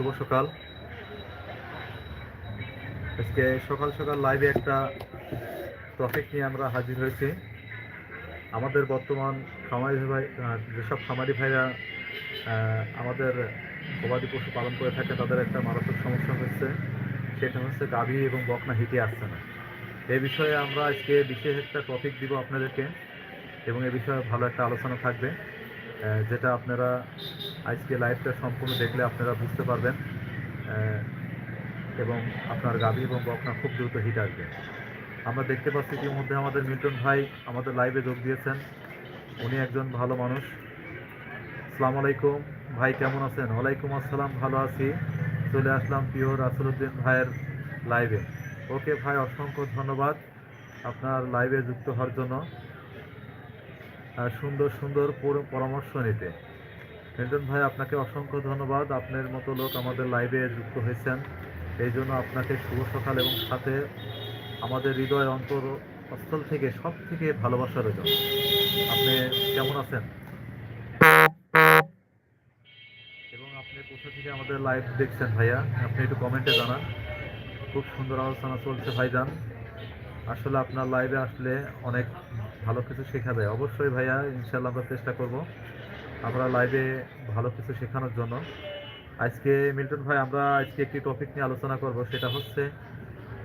শুভ সকাল। আজকে সকাল সকাল লাইভে একটা টপিক নিয়ে আমরা হাজির হয়েছি। আমাদের বর্তমান খামারি ভাই যেসব খামারি ভাইরা আমাদের গবাদি পশু পালন করে থাকে, তাদের একটা মারাত্মক সমস্যা হচ্ছে। সেটা হচ্ছে গাভী এবং বকনা হিটে আসছে না। এ বিষয়ে আমরা আজকে বিশেষ একটা টপিক দিব আপনাদেরকে এবং এ বিষয়ে ভালো একটা আলোচনা থাকবে। যেটা আপনারা আজকে লাইভটা সম্পূর্ণ দেখলে আপনারা বুঝতে পারবেন এবং আপনার গাভী এবং বকনা খুব দ্রুত হিট আসবে। আমরা দেখতে পাচ্ছি ইতিমধ্যে আমাদের মিল্টন ভাই আমাদের লাইভে যোগ দিয়েছেন। উনি একজন ভালো মানুষ। আসসালামু আলাইকুম। ভাই, কেমন আছেন? ওয়ালাইকুম আসসালাম, ভালো আছি। চলে আসলাম পিওর আসরুদ্দিন ভাইয়ের লাইভে ওকে ভাই, অসংখ্য ধন্যবাদ আপনার লাইভে যুক্ত হওয়ার জন্য। সুন্দর সুন্দর পরামর্শ নিতে। মিল্টন ভাই, আপনাকে অসংখ্য ধন্যবাদ। আপনার মতো লোক আমাদের লাইভে যুক্ত হয়েছেন। এই জন্য আপনাকে শুভ সকাল এবং সাথে আমাদের হৃদয় অন্তর স্থল থেকে সব থেকে ভালোবাসা রইল। আপনি কেমন আছেন? এবং আপনি কোথা থেকে আমাদের লাইভ দেখছেন ভাইয়া? আপনি একটু কমেন্টে জানান। খুব সুন্দর আলোচনা চলছে ভাইজান। আসলে আপনার লাইভে আসলে অনেক ভালো কিছু শেখা যায়। অবশ্যই ভাইয়া ইনশাল্লাহ আমরা চেষ্টা করব। আমরা লাইভে ভালো কিছু শেখানোর জন্য। আজকে মিল্টন ভাই, আমরা আজকে একটি টপিক নিয়ে আলোচনা করব, সেটা হচ্ছে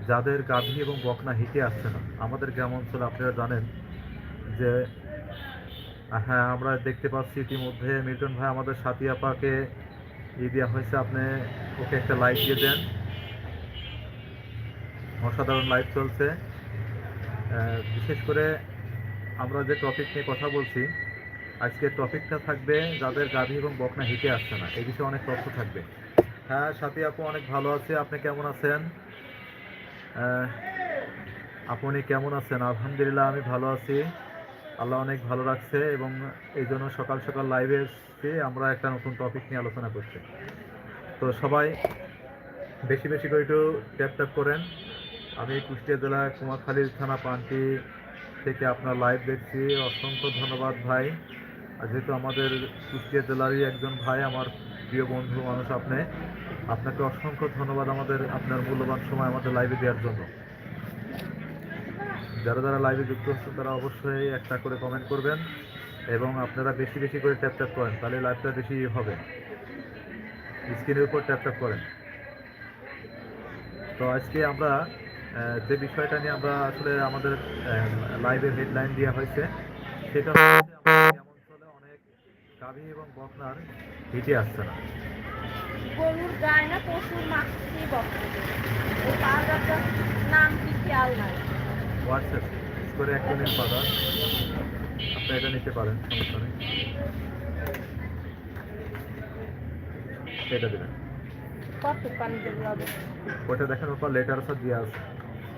যাদের গাভী এবং বকনা হিটে আসছে না। আমাদের গ্রাম অঞ্চলে আপনারা জানেন যে হ্যাঁ আমরা দেখতে পাচ্ছি ইতিমধ্যে মিল্টন ভাই আমাদের সাথী আপাকে ই দেওয়া হয়েছে। আপনি ওকে একটা লাইক দিয়ে দেন। অসাধারণ লাইভ চলছে। বিশেষ করে আমরা যে টপিক নিয়ে কথা বলছি আজকের টপিকটা থাকবে যাদের গাভী এবং বকনা হিটে আসছে না, এই বিষয়ে অনেক তথ্য থাকবে। হ্যাঁ সাথী আপু অনেক ভালো আছে, আপনি কেমন আছেন? আপনি কেমন আছেন? আলহামদুলিল্লাহ, আমি ভালো আছি। আল্লাহ অনেক ভালো রাখছে এবং এই জন্য সকাল সকাল লাইভে এসেছি, আমরা একটা নতুন টপিক নিয়ে আলোচনা করছি। তো সবাই বেশি বেশি করে একটু ট্যাপ ট্যাপ করেন। আমি কুষ্টিয়া জেলার কুমারখালীর থানা পানটি থেকে আপনার লাইভ দেখছি। অসংখ্য ধন্যবাদ ভাই। আর যেহেতু আমাদের কুষ্টিয়া জেলারই একজন ভাই, আমার প্রিয় বন্ধু মানুষ আপনি, আপনাকে অসংখ্য ধন্যবাদ আমাদের আপনার মূল্যবান সময় আমাদের লাইভে দেওয়ার জন্য। যারা যারা লাইভে যুক্ত হচ্ছেন, তারা অবশ্যই একটা করে কমেন্ট করবেন এবং আপনারা বেশি বেশি করে ট্যাপ ট্যাপ করেন, তাহলে লাইভটা বেশি হবে। স্ক্রিনের উপর ট্যাপ ট্যাপ করেন। তো আজকে আমরা যে বিষয়টা নিয়ে আমরা আসলে আমাদের লাইভের হেডলাইন দেওয়া হয়েছে, সেটা হচ্ছে আমাদের গ্রাম অঞ্চলে অনেক গাভী এবং বকনার হিটে আসছে না। গরুর গায়ে না পশুর মাছি বক্তব্য ও পাউডারটার নাম কি খেয়াল নাই। হোয়াটসঅ্যাপ করে এক মিনিট পাতা আপনি এটা নিতে পারেন সমস্যা নেই। এটা দেবেন। কত পানি দেবো হবে ওইটা দেখেন ওপর লেটার সব দিয়ে আছে।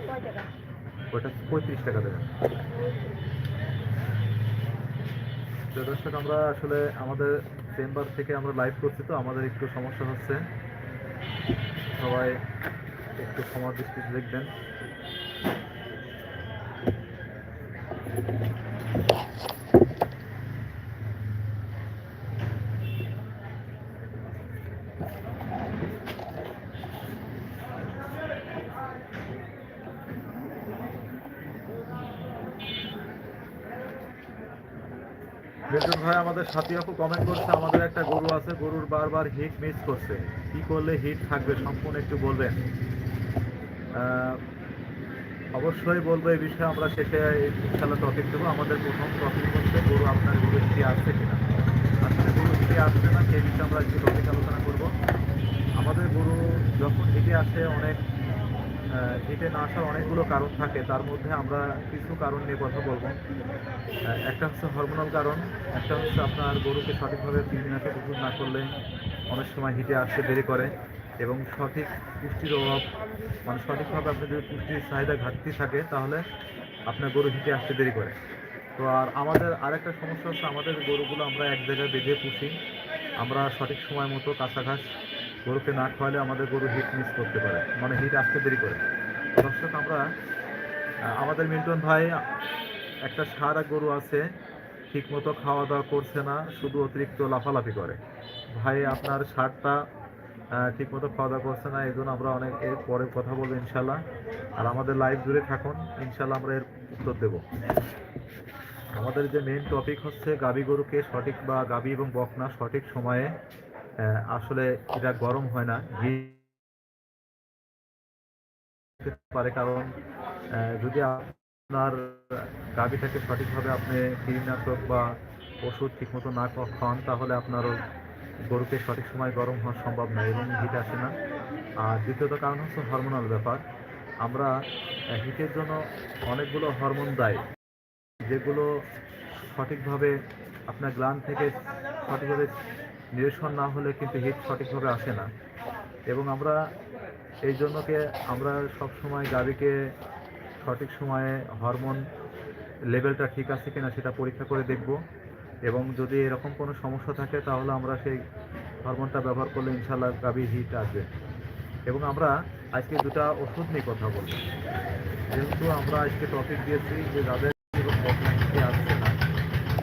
কয় টাকা? ওইটা পঁয়ত্রিশ টাকা দেবেন। দর্শক, আমরা আসলে আমাদের চেম্বার থেকে আমরা লাইভ করছি তো, আমাদের একটু সমস্যা হচ্ছে। সবাই একটু সমাজ দৃষ্টিতে দেখবেন। মিল্টন ভাই, আমাদের সাথী আপু কমেন্ট করছে, আমাদের একটা গরু আছে, গরুর বারবার হিট মিস করছে। কি করলে হিট থাকবে? সম্পূর্ণ একটু বলবেন। অবশ্যই বলব এই বিষয়ে, আমরা শেষে ইনশাল্লাহ টপিক দেবো। আমাদের প্রথম টপিক হচ্ছে গরু, আপনার গরু হিটে আসছে কিনা। আসলে গরু হিটে আসছে না, সেই বিষয়ে আমরা একটু টপিক আলোচনা করব। আমাদের গরু যখন হিটে আসে, অনেক হিটে না আসার অনেকগুলো কারণ থাকে। তার মধ্যে আমরা কিছু কারণ নিয়ে কথা বলব। একটা হচ্ছে হরমোনাল কারণ, একটা হচ্ছে আপনার গরুকে সঠিকভাবে কৃমিনাশক ওষুধ না করলে অনেক সময় হিটে আসতে দেরি করে এবং সঠিক পুষ্টির অভাব মানে সঠিকভাবে আপনার যদি পুষ্টির চাহিদা ঘাটতি থাকে, তাহলে আপনার গরু হিটে আসতে দেরি করে। তো আর আমাদের আরেকটা সমস্যা হচ্ছে আমাদের গরুগুলো আমরা এক জায়গায় বেঁধে পুষি। আমরা সঠিক সময় মতো কাঁচা ঘাস গরুকে না খাওয়ালে আমাদের গরু হিট মিস করতে পারে মানে হিট আসতে দেরি করে। দর্শক, আমরা আমাদের মিল্টন ভাই, একটা সারা গরু আছে, ঠিকমতো খাওয়া দাওয়া করছে না, শুধু অতিরিক্ত লাফালাফি করে। ভাই, আপনার সারটা ঠিক মতো খাওয়া দাওয়া করছে না, এই জন্য আমরা অনেক এর পরে কথা বলব ইনশাল্লাহ আর আমাদের লাইভ জুড়ে থাকুন ইনশাল্লাহ আমরা এর উত্তর দেব। আমাদের যে মেন টপিক হচ্ছে গাভী গরুকে সঠিক বা গাভী এবং বকনা সঠিক সময়ে আসলে এটা গরম হয় না পারে। কারণ যদি আপনার গাভীটাকে সঠিকভাবে আপনি কীটনাশক বা ওষুধ ঠিকমতো না খাওয়ান তাহলে আপনার ওই গরুকে সঠিক সময় গরম হওয়া সম্ভব নয় এবং হিট আসে না। আর দ্বিতীয়ত কারণ হচ্ছে হরমোনাল ব্যাপার। আমরা হিটের জন্য অনেকগুলো হরমোন দেয়, যেগুলো সঠিকভাবে আপনার গ্লান থেকে সঠিকভাবে নিরসন না হলে কিন্তু হিট সঠিকভাবে আসে না। এবং আমরা এই জন্যকে আমরা সব সময় গাড়িকে সঠিক সময়ে হরমোন লেভেলটা ঠিক আছে কিনা সেটা পরীক্ষা করে দেখব। এবং যদি এরকম কোনো সমস্যা থাকে তাহলে আমরা সেই হরমোনটা ব্যবহার করলে ইনশাল্লাহ গাভীর হিট আসবে। এবং আমরা আজকে দুটা ওষুধ নিয়ে কথা বলব। যেহেতু আমরা আজকে টপিক দিয়েছি যে যাদের আসছে না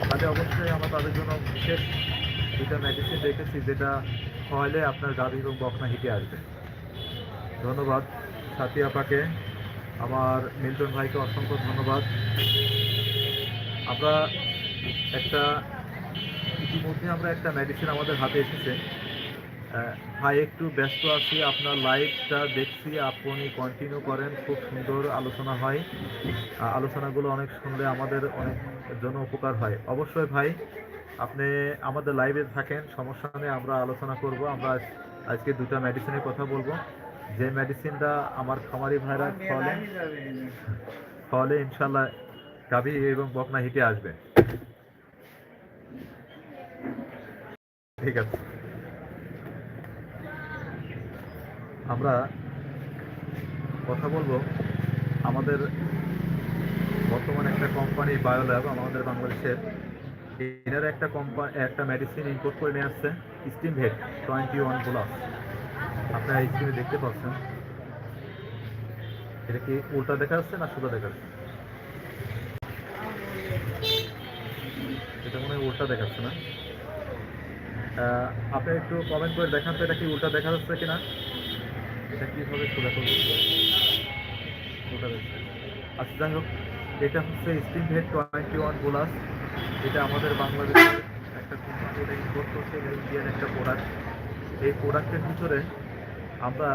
তাহলে অবশ্যই আমরা তাদের জন্য বিশেষ দুটা মেডিসিন রেখেছি যেটা খাওয়াইলে আপনার গাভী এবং বকনা হিটে আসবে। ধন্যবাদ সাথী আপাকে। আমার মিল্টন ভাইকে অসংখ্য ধন্যবাদ। আমরা একটা, ইতিমধ্যে আমরা একটা মেডিসিন আমাদের হাতে এসেছে। ভাই, একটু ব্যস্ত আছি, আপনার লাইভটা দেখছি, আপনি কন্টিনিউ করেন, খুব সুন্দর আলোচনা হয়। আলোচনাগুলো অনেক শুনলে আমাদের অনেক জন্য উপকার হয়। অবশ্যই ভাই আপনি আমাদের লাইভে থাকেন সমস্যা নিয়ে আমরা আলোচনা করব। আমরা আজকে দুটা মেডিসিনের কথা বলব। যে মেডিসিনটা আমার খামারি ভাইরা খাওয়ালে খাওয়ালে ইনশাল্লাহ গাভী এবং বকনা হিটে আসবে। ঠিক আছে। আমরা কথা বলব আমাদের বর্তমানে একটা কোম্পানি বায়োল্যাব আমাদের বাংলাদেশের এনারা একটা কোম্পানি একটা মেডিসিন ইম্পোর্ট করে নিয়ে আসছে steam head twenty one plus আপনারা স্ক্রিনে দেখতে পাচ্ছেন। এটা কি উল্টা দেখা যাচ্ছে না সোজা দেখা যাচ্ছে এটা মনে হয় উল্টা দেখাচ্ছে না। আপনি একটু কমেন্ট করে দেখান তো এটা কি উল্টা দেখা যাচ্ছে কিনা। এটা কীভাবে সোজা করব? উল্টা দেখছে আচ্ছা যাই হোক, এটা হচ্ছে steam vet twenty one plus এটা আমাদের বাংলাদেশের একটা কোম্পানি এটা ইম্পোর্ট করছে ইন্ডিয়ান একটা প্রোডাক্ট এই প্রোডাক্টের ভিতরে আমরা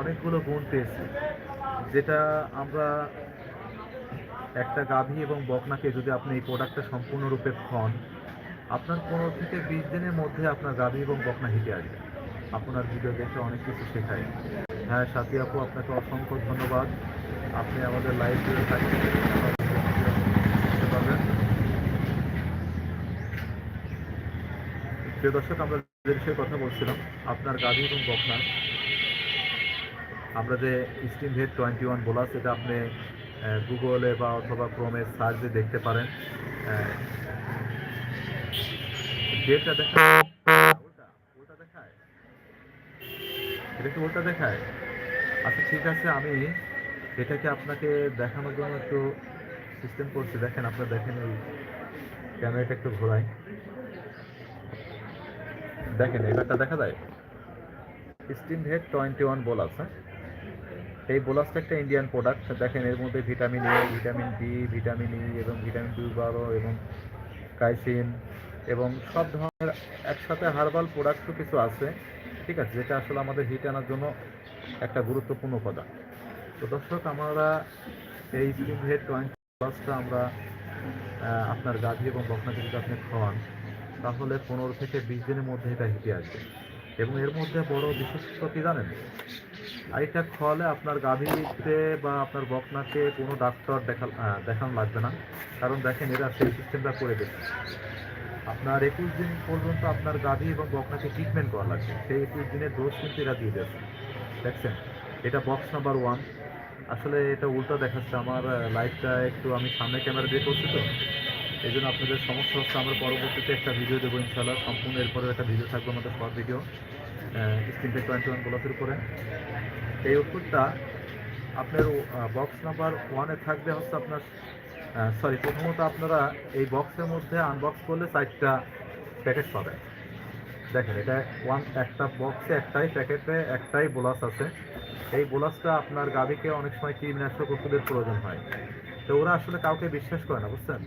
অনেকগুলো গুণ পেয়েছি। যেটা আমরা একটা গাভী এবং বকনাকে যদি আপনি এই প্রোডাক্টটা সম্পূর্ণরূপে খন, আপনার পনেরো থেকে বিশ দিনের মধ্যে আপনার গাভী এবং বকনা হিটে আসবে। আপনার ভিডিও দেখে অনেক কিছু শেখায়। হ্যাঁ সাথী আপু, আপনাকে অসংখ্য ধন্যবাদ। আপনি আমাদের লাইভ ভিডিও থাকেন দেখতে পাবেন প্রিয় দর্শক, আমরা যে বিষয়ে কথা বলছিলাম, আপনার গাভী এবং বকনা, আমরা যে steam head twenty one bolus সেটা আপনি গুগলে বা অথবা ক্রোমে সার্চে দেখতে পারেন। ডেটটা দেখায়। এটা কি উল্টা দেখায়? আচ্ছা ঠিক আছে, আমি এটাকে আপনাকে দেখানোর জন্য একটু সিস্টেম করছি। দেখেন, আপনারা দেখেন এই ক্যামেরাটা একটু ঘোরাই দেখেন এবারটা দেখা যায়? Steam head twenty one bolus হ্যাঁ? এই বোলাসটা একটা ইন্ডিয়ান প্রোডাক্ট দেখেন, এর মধ্যে vitamin A vitamin D vitamin E এবং ভিটামিন বি বারো এবং কাইসিন এবং সব ধরনের একসাথে হার্বাল প্রোডাক্টও কিছু আছে, ঠিক আছে? যেটা আসলে আমাদের হিট আনার জন্য একটা গুরুত্বপূর্ণ উপাদান। তো দর্শক, আমরা এই স্কিম হেড টোয়েন্টি প্লাসটা আমরা আপনার গাভী এবং বকনাকে যদি আপনি খাওয়ান তাহলে পনেরো থেকে বিশ দিনের মধ্যে এটা হিটে আসবে। এবং এর মধ্যে বড় বিশেষত্ব কি জানেন? আর এটা খাওয়ালে আপনার গাভীতে বা আপনার বকনাকে কোনো ডাক্তার দেখা দেখানো লাগবে না। কারণ দেখেন এরা সেই সিস্টেমটা করে দেবে আপনার একুশ দিন পর্যন্ত আপনার গাভী এবং বকনাকে ট্রিটমেন্ট করা লাগবে। সেই একুশ দিনের ডোজ কিন্তু এরা দিয়ে দেবে দেখছেন? এটা বক্স নাম্বার ওয়ান আসলে এটা উল্টো দেখাচ্ছে। আমার লাইফটা একটু আমি সামনে ক্যামেরা দিয়ে করছি তো। এই জন্য আপনাদের সমস্যা হচ্ছে, আমরা পরবর্তীতে একটা ভিডিও দেবো ইনশাল্লাহ সম্পূর্ণ এরপরে একটা ভিডিও থাকবে আমাদের শর্ট ভিডিও স্ক্রিনটে টোয়েন্টি ওয়ান গোলাপের উপরে। এই ওষুধটা আপনার বক্স নাম্বার ওয়ানে থাকবে হচ্ছে আপনার সরি প্রথমত আপনারা এই বক্সের মধ্যে আনবক্স করলে চারটা প্যাকেট পাবেন দেখেন, এটা ওয়ান একটা বক্সে একটাই প্যাকেটে একটাই বোলাস আছে। এই বোলাসটা আপনার গাভীকে অনেক সময় কীটনাশক ওষুধের প্রয়োজন হয়। তো ওরা আসলে কাউকে বিশ্বাস করে না, বুঝছেন?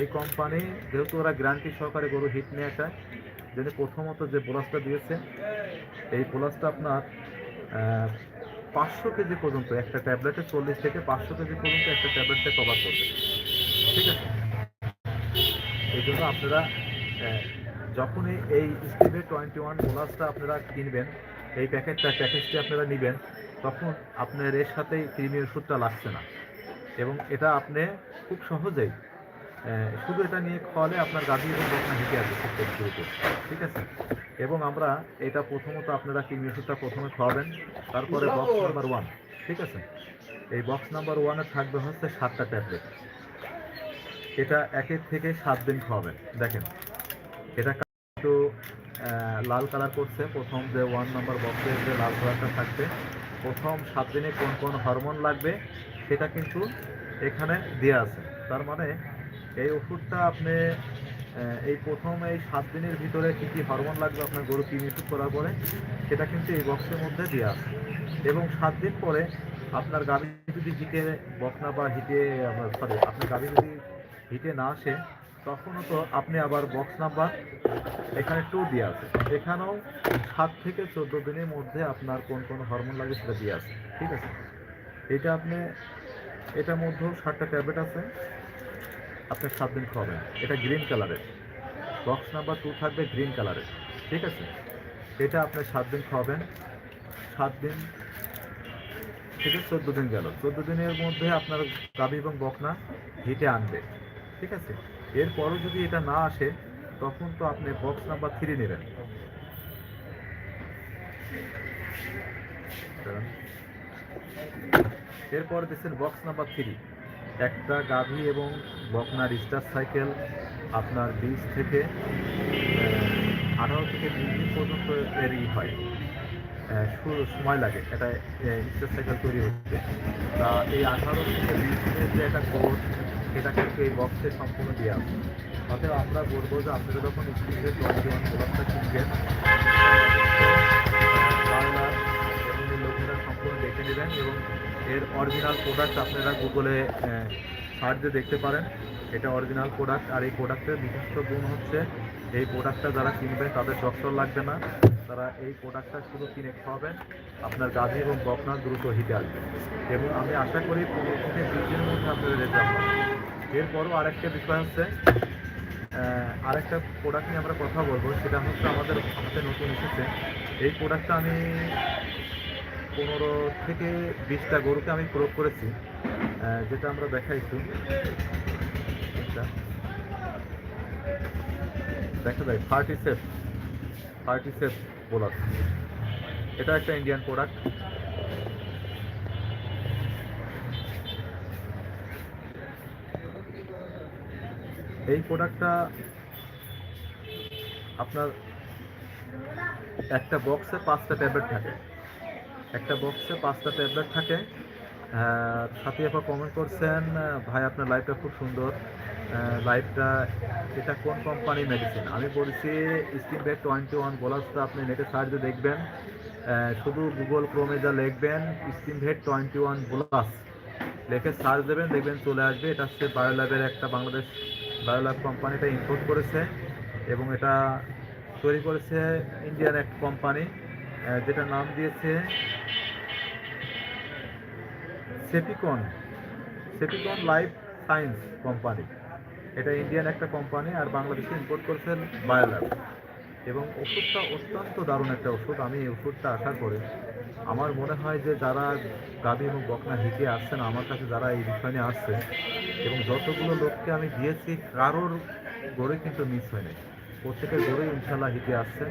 এই কোম্পানি যেহেতু ওরা গ্যারান্টি সহকারে গরু হিট নিয়ে আসায় যদি প্রথমত যে বোলাসটা দিয়েছে, এই বোলাসটা আপনার পাঁচশো কেজি পর্যন্ত, একটা ট্যাবলেটে চল্লিশ থেকে পাঁচশো কেজি পর্যন্ত একটা ট্যাবলেটে কভার করবে। ঠিক আছে? এই জন্য আপনারা যখনই এই স্টিভে টোয়েন্টি ওয়ান বোলাসটা আপনারা কিনবেন, এই প্যাকেটটা প্যাকেজটি আপনারা নেবেন, তখন আপনার এর সাথে কৃমি ওষুধটা লাগছে না। এবং এটা আপনি খুব সহজেই শুধু এটা নিয়ে খাওয়ালে আপনার গাভী এবং বকনা হেঁটে আসবে খুব ঠিক আছে? এবং আমরা এটা প্রথমত আপনারা কৃমি ওষুধটা প্রথমে খাওয়াবেন তারপরে বক্স নাম্বার ওয়ান ঠিক আছে? এই বক্স নাম্বার ওয়ানে থাকবে হচ্ছে সাতটা ট্যাবলেট এটা একের থেকে সাত দিন খাওয়াবেন দেখেন। এটা একটু লাল কালার করছে। প্রথম যে ওয়ান নাম্বার বক্সের যে লাল কালারটা থাকবে প্রথম সাত দিনে কোন কোন হরমোন লাগবে সেটা কিন্তু এখানে দেওয়া আছে। তার মানে এই ওষুধটা আপনি এই প্রথম এই সাত দিনের ভিতরে কী কী হরমোন লাগবে আপনার গরু কিনে ওষুধ করার পরে, সেটা কিন্তু এই বক্সের মধ্যে দেওয়া এবং সাত দিন পরে আপনার গাভী যদি হিটে বকনা বা হিটে সরি আপনার গাভী যদি হিটে না আসে, তখনও তো আপনি আবার বক্স নাম্বার এখানে টু দিয়ে আছে। এখানেও সাত থেকে চোদ্দ দিনের মধ্যে আপনার কোন কোন হরমোন লাগে সেটা দিয়ে আছে। ঠিক আছে? এটা আপনি, এটার মধ্যেও সাতটা ট্যাবলেট আছে। আপনি সাত দিন খাওয়াবেন। এটা গ্রিন কালারের বক্স নাম্বার টু থাকবে গ্রিন কালারের ঠিক আছে? এটা আপনি সাত দিন খাওয়াবেন। সাত দিন থেকে চোদ্দ দিন গেল। চোদ্দ দিনের মধ্যে আপনার গাভী এবং বকনা হিটে আনবে। ঠিক আছে? এরপরও যদি এটা না আসে, তখন তো আপনি বক্স নাম্বার থ্রি নেবেন। এরপর দিচ্ছেন বক্স নাম্বার থ্রি একটা গাভী এবং বকনা রিস্টার সাইকেল আপনার বিশ থেকে আঠারো থেকে বিশ দিন পর্যন্ত এর ই হয় সময় লাগে, এটা রিস্টার সাইকেল তৈরি হচ্ছে। তা এই আঠারো থেকে বিশ দিনের যে একটা কোর্স সেটা কিন্তু এই বক্সে সম্পূর্ণ দেওয়া আছে অতএব আমরা বলব যে আপনারা যখন স্ক্রিনে টোয়েন্টি ওয়ান প্রোডাক্টটা কিনবেন বাংলা এবং লোকেরা সম্পূর্ণ দেখে নেবেন এবং এর অরিজিনাল প্রোডাক্ট আপনারা গুগলে সার্চ দেখতে পারেন। এটা অরিজিনাল প্রোডাক্ট আর এই প্রোডাক্টের বিশিষ্ট গুণ হচ্ছে, এই প্রোডাক্টটা যারা কিনবে, তাদের ডক্টর লাগবে না। তারা এই প্রোডাক্টটা শুধু কিনে খাওয়াবেন, আপনার গাভী এবং বকনা দ্রুত হিটে আসবে। এবং আমি আশা করি পনেরো থেকে বিশ দিনের মধ্যে আপনাদের রেজাল্ট এরপরও আরেকটা বিষয় হচ্ছে আরেকটা প্রোডাক্ট নিয়ে আমরা কথা বলব, সেটা হচ্ছে আমাদের হাতে নতুন এসেছে। এই প্রোডাক্টটা আমি পনেরো থেকে বিশটা গরুকে আমি প্রয়োগ করেছি যেটা আমরা দেখাইছি। দেখা যায় ফার্টি সেফ ফার্টি সেফ বোলার। এটা একটা ইন্ডিয়ান প্রোডাক্ট এই প্রোডাক্টটা আপনার একটা বক্সে পাঁচটা ট্যাবলেট থাকে। একটা বক্সে পাঁচটা ট্যাবলেট থাকে। সাথী আপা কমেন্ট করছেন ভাই আপনার লাইফটা খুব সুন্দর। লাইফটা এটা কোন কোম্পানি মেডিসিন আমি বলছি স্টিম ব্যাগ টোয়েন্টি ওয়ান বোলাসটা আপনি নেটে সার্চে দেখবেন। শুধু গুগল ক্রোমে যা লিখবেন steam vet twenty one bolus লিখে সার্চ দেবেন, দেখবেন চলে আসবে। এটা হচ্ছে বায়োল্যাবের একটা বাংলাদেশ বায়োল্যাব কোম্পানিটা ইম্পোর্ট করেছে এবং এটা তৈরি করেছে ইন্ডিয়ান এক কোম্পানি যেটা নাম দিয়েছে সেপিকন। সেপিকন লাইফ সায়েন্স কোম্পানি। এটা ইন্ডিয়ান একটা কোম্পানি আর বাংলাদেশে ইম্পোর্ট করছেন বায়োল্যাব এবং ওষুধটা অত্যন্ত দারুণ একটা ওষুধ। আমি এই ওষুধটা আশা করে আমার মনে হয় যে যারা গাভী এবং বকনা হিটে আসছেন, আমার কাছে যারা এই বিষয় নিয়ে আসছে এবং যতগুলো লোককে আমি দিয়েছি, কারোর গড়ে কিন্তু মিস হয়নি। প্রত্যেকের গড়ে ইনশাল্লাহ হিটে আসছে।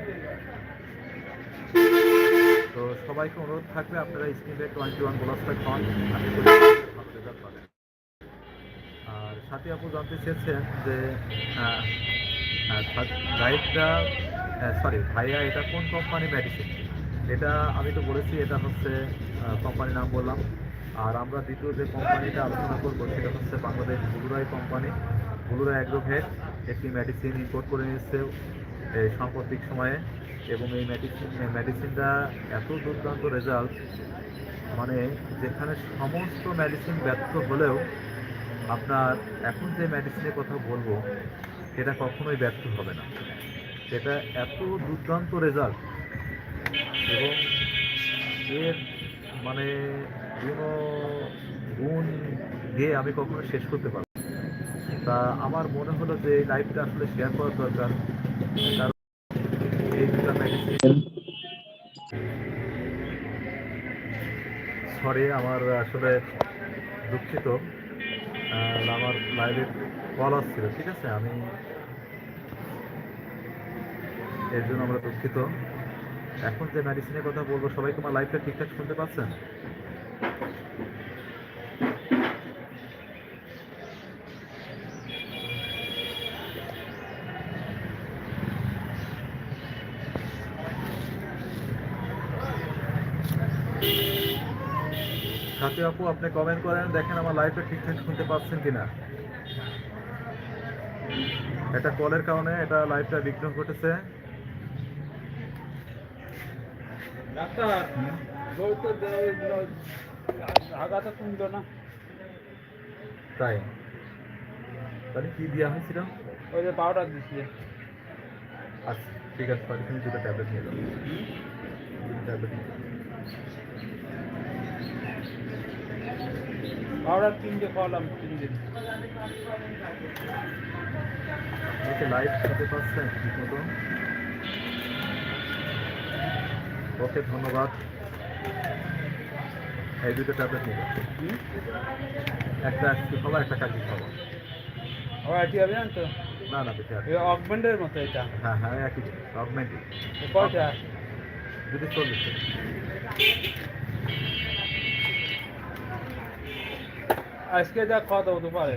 তো সবাইকে অনুরোধ থাকবে, আপনারা স্ক্রিনে টোয়েন্টি ওয়ান বোলাসটা খান আর সাথে আপু জানতে চেয়েছেন যে গাইডটা সরি ভাইয়া এটা কোন কোম্পানি মেডিসিন এটা আমি তো বলেছি, এটা হচ্ছে কোম্পানির নাম বললাম। আর আমরা দ্বিতীয় যে কোম্পানিটা আলোচনা করব, সেটা হচ্ছে বাংলাদেশ বুলুরাই কোম্পানি বুলুরাই অ্যাগ্রোভেট একটি মেডিসিন ইম্পোর্ট করে নিয়েছে, এই সাম্প্রতিক সময়ে। এবং এই মেডিসিন মেডিসিনটা এত দুর্দান্ত রেজাল্ট মানে যেখানে সমস্ত মেডিসিন ব্যর্থ হলেও আপনার এখন যে মেডিসিনের কথা বলব, সেটা কখনোই ব্যর্থ হবে না সেটা এত দুর্দান্ত রেজাল্ট এবং এর মানে কোনো গুণ দিয়ে আমি কখনো শেষ করতে পারব। তা আমার মনে হলো যে এই লাইফটা আসলে শেয়ার করার দরকার সরি আমার আসলে দুঃখিত। আমার লাইভে কল আসছিল, ঠিক আছে? আমি এর জন্য আমরা দুঃখিত। এখন যে মেডিসিনের কথা বলব, সবাই তোমার লাইফটা ঠিকঠাক শুনতে পাচ্ছেন সাথী আপু আপনি কমেন্ট করেন দেখেন আমার লাইফটা ঠিকঠাক শুনতে পাচ্ছেন কিনা। এটা কলের কারণে এটা লাইফটা বিঘ্ন ঘটেছে। তাই? তাহলে কি দেওয়া হয়েছিল? ওই যে পাউডার দিছিলে আচ্ছা ঠিক আছে তাহলে তুমি দুটো ট্যাবলেট নিয়ে যাও ট্যাবলেট নিয়ে যাও তিনটে খাওয়ালাম তিন দিন ওকে লাইভ শুনতে পাচ্ছেন ঠিক মতো ওকে ধন্যবাদ। এই দুটো ট্যাবলেট হুম? একটা আজকে খাব একটা কালকে খাব। ও এটি হবে তো? না না বেশি আছে এই অকমেন্টের মতো এটা। হ্যাঁ হ্যাঁ একই এ কয়টা? যদি চল্লিশ। আজকে যা খাওয়া দাওয়া তো পারে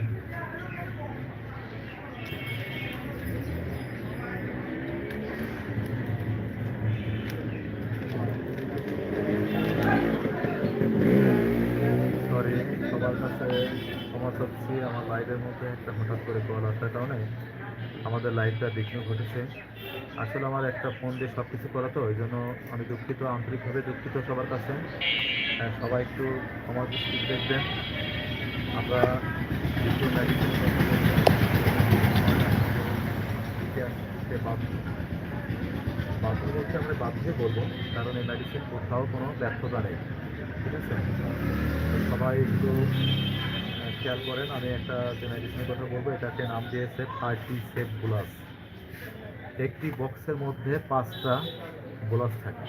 সরি সবার কাছে ক্ষমা চাচ্ছি। আমার লাইভের মধ্যে একটা হঠাৎ করে কল আসার কারণে আমাদের লাইভটা বিঘ্ন ঘটেছে। আসলে আমার একটা ফোন দিয়ে সব কিছু করা তো, ওই জন্য আমি দুঃখিত, আন্তরিকভাবে দুঃখিত সবার কাছে। সবাই একটু দৃষ্টিতে দেখবেন। আমরা মেডিসিন বাধ্য বলতে আমরা বাধ্যে বলব, কারণ এই মেডিসিন কোথাও কোনো ব্যর্থতা নেই, ঠিক আছে? সবাই একটু খেয়াল করেন, আমি একটা যে মেডিসিনের কথা বলব, এটাকে নাম দিয়েছে থার্টি সেফ বোলাস একটি বক্সের মধ্যে পাঁচটা বোলাস থাকে।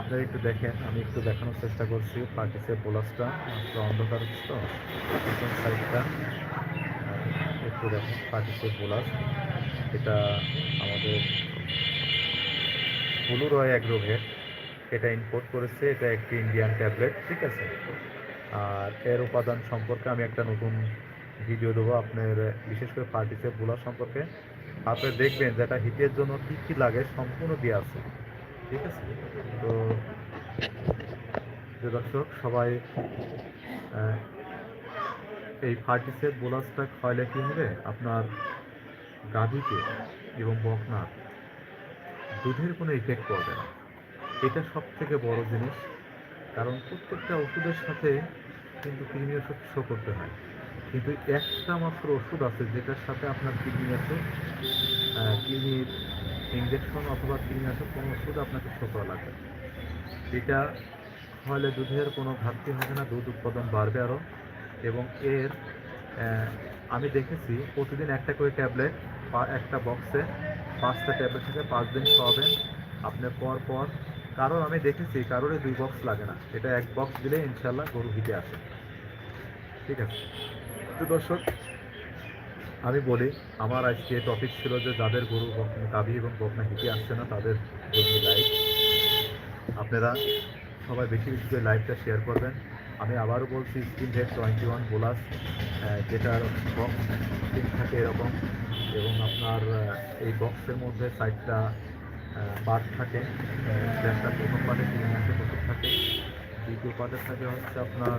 আপনারা একটু দেখেন, আমি একটু দেখানোর চেষ্টা করছি। পার্টি সেফ বোলাসটা অন্ধকার তো প্রথম সাইডটা। একটু দেখেন পার্টি সেফ বোলাস, এটা আমাদের ফুলুরয় অ্যাগ্রোভেট। এটা ইম্পোর্ট করেছে, এটা একটি ইন্ডিয়ান ট্যাবলেট ঠিক আছে? আর এর উপাদান সম্পর্কে আমি একটা নতুন ভিডিও দেবো আপনার, বিশেষ করে পার্টিসেপ বোলার সম্পর্কে। আপনি দেখবেন যে এটা হিটের জন্য কী কী লাগে, সম্পূর্ণ দেওয়া আছে। ঠিক আছে? তো দর্শক, সবাই এই ফার্টিসেপ বোলাসটা খাওয়ালে কী হবে? আপনার গাভীকে এবং বকনার দুধের কোনো ইফেক্ট পড়বে না। এটা সব থেকে বড় জিনিস, কারণ প্রত্যেকটা ওষুধের সাথে কিন্তু কিডনি ওষুধ শো করতে হয়। কিন্তু একটা মাত্র ওষুধ আছে যেটার সাথে আপনার কিডনি ওষুধ কিডনির ইঞ্জেকশন অথবা ওষুধ কোনো ওষুধ আপনাকে শো করা লাগবে এটা হলে দুধের কোনো ঘাটতি হবে না, দুধ উৎপাদন বাড়বে আরও। এবং এর আমি দেখেছি প্রতিদিন একটা করে ট্যাবলেট বা একটা বক্সে পাঁচটা ট্যাবলেট থেকে পাঁচ দিন খাওয়াবেন। আপনার পর পর কারোর আমি দেখেছি কারোর দুই বক্স লাগে না। এটা এক বক্স দিলে ইনশাল্লাহ গরু হিটে আসে। ঠিক আছে। দর্শক আমি বলি, আমার আজকে টপিক ছিল যে যাদের গরু গাভী এবং বকনা হিটে আসছে না, তাদের জন্য লাইভ আপনারা সবাই বেশি বেশি করে লাইভটা শেয়ার করবেন। আমি আবারও বলছি screen head twenty one bolus যেটার বক্স ঠিক থাকে এরকম, এবং আপনার এই বক্সের মধ্যে সাইডটা পার্ট থাকে একটা প্রথম পার্টে তিন মাসের ওষুধ থাকে, দ্বিতীয় পার্টে থাকে হচ্ছে আপনার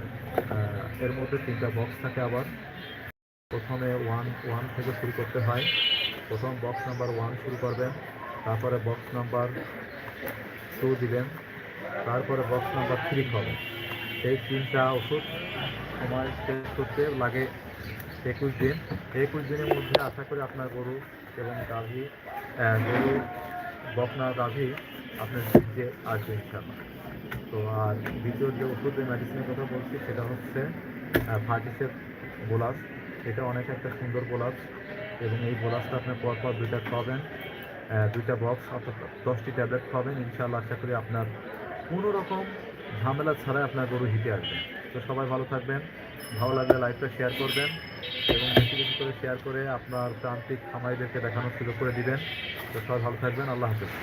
এর মধ্যে তিনটা বক্স থাকে আবার। প্রথমে ওয়ান ওয়ান থেকে শুরু করতে হয়। প্রথম বক্স নাম্বার ওয়ান শুরু করবেন, তারপরে বক্স নাম্বার টু দিবেন, তারপরে বক্স নাম্বার থ্রি খাবেন এই তিনটা ওষুধ সময় শেষ করতে লাগে একুশ দিন। একুশ দিনের মধ্যে আশা করি আপনার গরু এবং গাভী গরু, বকনা, গাভী আপনার যে আসবে ইনশাল্লাহ তো আর দ্বিতীয় যে ওষুধের মেডিসিনের কথা বলছি, সেটা হচ্ছে ফার্টিসের গোলাস এটা অনেক একটা সুন্দর গোলাস এবং এই গোলাসটা আপনি পরপর দুইটা খাবেন দুইটা বক্স অর্থাৎ দশটি ট্যাবলেট খাবেন ইনশাল্লাহ আশা করি আপনার কোনো রকম ঝামেলা ছাড়াই আপনার গরু হিটে আসবে। তো সবাই ভালো থাকবেন, ভালো লাগলে লাইভটা শেয়ার করবেন এবং বেশি বেশি করে শেয়ার করে আপনার প্রান্তিক খামারিদেরকে দেখানোর সুযোগ করে দিবেন। তো সবাই ভালো থাকবেন, আল্লাহ হাফিজ।